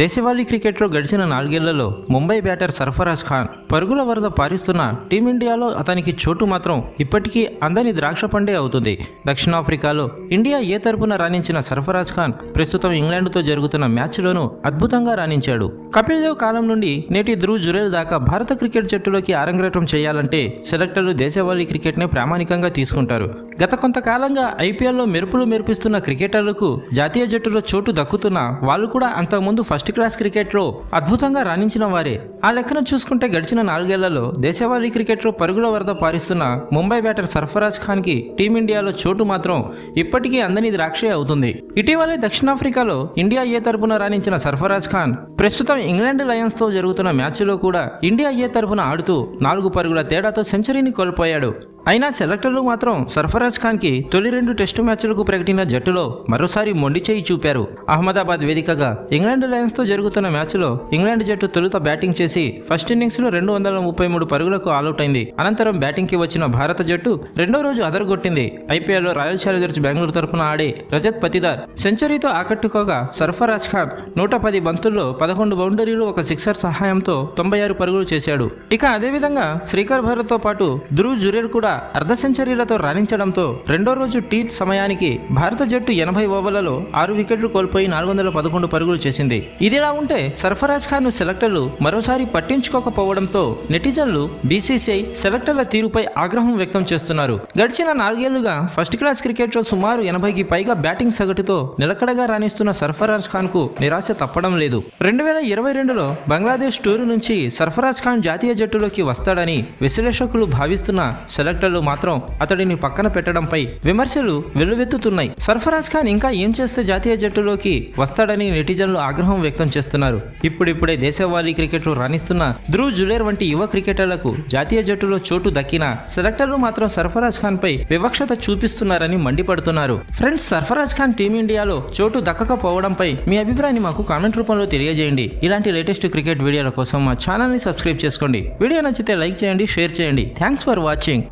దేశవాళీ క్రికెట్లో గడిచిన నాలుగేళ్ళలో ముంబై బ్యాటర్ సర్ఫరాజ్ ఖాన్ పరుగుల వరద పారిస్తున్న టీమిండియాలో అతనికి చోటు మాత్రం ఇప్పటికీ అందని ద్రాక్ష పండే అవుతుంది. దక్షిణాఫ్రికాలో ఇండియా ఏ తరపున రాణించిన సర్ఫరాజ్ ఖాన్ ప్రస్తుతం ఇంగ్లాండ్తో జరుగుతున్న మ్యాచ్లోనూ అద్భుతంగా రాణించాడు. కపిల్ దేవ్ కాలం నుండి నేటి ధ్రువ్ జురేల్ దాకా భారత క్రికెట్ జట్టులోకి ఆరంగేటం చేయాలంటే సెలెక్టర్లు దేశవాళీ క్రికెట్నే ప్రామాణికంగా తీసుకుంటారు. గత కొంతకాలంగా ఐపీఎల్లో మెరుపులు మెరిపిస్తున్న క్రికెటర్లకు జాతీయ జట్టులో చోటు దక్కుతున్న వాళ్ళు కూడా అంతకుముందు ఫస్ట్ క్లాస్ క్రికెట్లో అద్భుతంగా రాణించిన వారే. ఆ లెక్కన చూసుకుంటే గడిచిన నాలుగేళ్ళలో దేశవాళీ క్రికెట్లో పరుగుల వరద పారిస్తున్న ముంబై బ్యాటర్ సర్ఫరాజ్ ఖాన్కి టీమిండియాలో చోటు మాత్రం ఇప్పటికీ అందని ద్రాక్షే అవుతుంది. ఇటీవలే దక్షిణాఫ్రికాలో ఇండియా ఏ తరపున రాణించిన సర్ఫరాజ్ ఖాన్ ప్రస్తుతం ఇంగ్లాండ్ లయన్స్తో జరుగుతున్న మ్యాచ్లో కూడా ఇండియా ఏ తరపున ఆడుతూ నాలుగు పరుగుల తేడాతో సెంచరీని కోల్పోయాడు. అయినా సెలెక్టర్లు మాత్రం సర్ఫరాజ్ ఖాన్కి తొలి రెండు టెస్టు మ్యాచ్లకు ప్రకటించిన జట్టులో మరోసారి మొండి చేయి చూపారు. అహ్మదాబాద్ వేదికగా ఇంగ్లాండ్ లయన్స్ లయన్స్తో జరుగుతున్న మ్యాచ్లో ఇంగ్లాండ్ జట్టు తొలుత బ్యాటింగ్ చేసి ఫస్ట్ ఇన్నింగ్స్లో రెండు వందల ముప్పై మూడు పరుగులకు ఆలౌట్ అయింది. అనంతరం బ్యాటింగ్కి వచ్చిన భారత జట్టు రెండో రోజు అదరగొట్టింది. ఐపీఎల్లో రాయల్ ఛాలెంజర్స్ బెంగళూరు తరపున ఆడే రజత్ పతిదార్ సెంచరీతో ఆకట్టుకోగా సర్ఫరాజ్ ఖాన్ నూట పది బంతుల్లో పదకొండు బౌండరీలు ఒక సిక్సర్ సహాయంతో తొంభై ఆరు పరుగులు చేశాడు. ఇక అదేవిధంగా శ్రీకర్ భరత్తో పాటు ధ్రువ్ జురేల్ కూడా అర్ధ సెంచరీలతో రాణించడంతో రెండో రోజు టీ సమయానికి భారత జట్టు ఎనభై ఓవర్లలో ఆరు వికెట్లు కోల్పోయి నాలుగు వందల పదకొండు పరుగులు చేసింది. ఇదిలా ఉంటే సర్ఫరాజ్ ఖాన్ సెలెక్టర్లు మరోసారి పట్టించుకోకపోవడంతో నెటిజన్లు బీసీసీఐ సెలెక్టర్ల తీరుపై ఆగ్రహం వ్యక్తం చేస్తున్నారు. గడిచిన నాలుగేళ్ళుగా ఫస్ట్ క్లాస్ క్రికెట్లో సుమారు ఎనభైకి పైగా బ్యాటింగ్ సగటుతో నిలకడగా రాణిస్తున్న సర్ఫరాజ్ ఖాన్కు నిరాశ తప్పడం లేదు. రెండు వేల ఇరవై రెండులో బంగ్లాదేశ్ టూరు నుంచి సర్ఫరాజ్ ఖాన్ జాతీయ జట్టులోకి వస్తాడని విశ్లేషకులు భావిస్తున్న సెలెక్టర్లు మాత్రం అతడిని పక్కన పెట్టడంపై విమర్శలు వెల్లువెత్తుతున్నాయి. సర్ఫరాజ్ ఖాన్ ఇంకా ఏం చేస్తే జాతీయ జట్టులోకి వస్తాడని నెటిజన్లు ఆగ్రహం వ్యక్తం చేస్తున్నారు. ఇప్పుడిప్పుడే దేశవాళీ క్రికెట్లో రాణిస్తున్న ధ్రువ్ జులేర్ వంటి యువ క్రికెటర్లకు జాతీయ జట్టులో చోటు దక్కినా సెలెక్టర్లు మాత్రం సర్ఫరాజ్ ఖాన్ పై వివక్షత చూపిస్తున్నారని మండిపడుతున్నారు. ఫ్రెండ్స్ సర్ఫరాజ్ ఖాన్ టీమిండియాలో చోటు దక్కకపోవడంపై మీ అభిప్రాయాన్ని మాకు కామెంట్ రూపంలో తెలియజేయండి. ఇలాంటి లేటెస్ట్ క్రికెట్ వీడియోల కోసం మా ఛానల్ని సబ్స్క్రైబ్ చేసుకోండి. వీడియో నచ్చితే లైక్ చేయండి షేర్ చేయండి. Thanks for watching.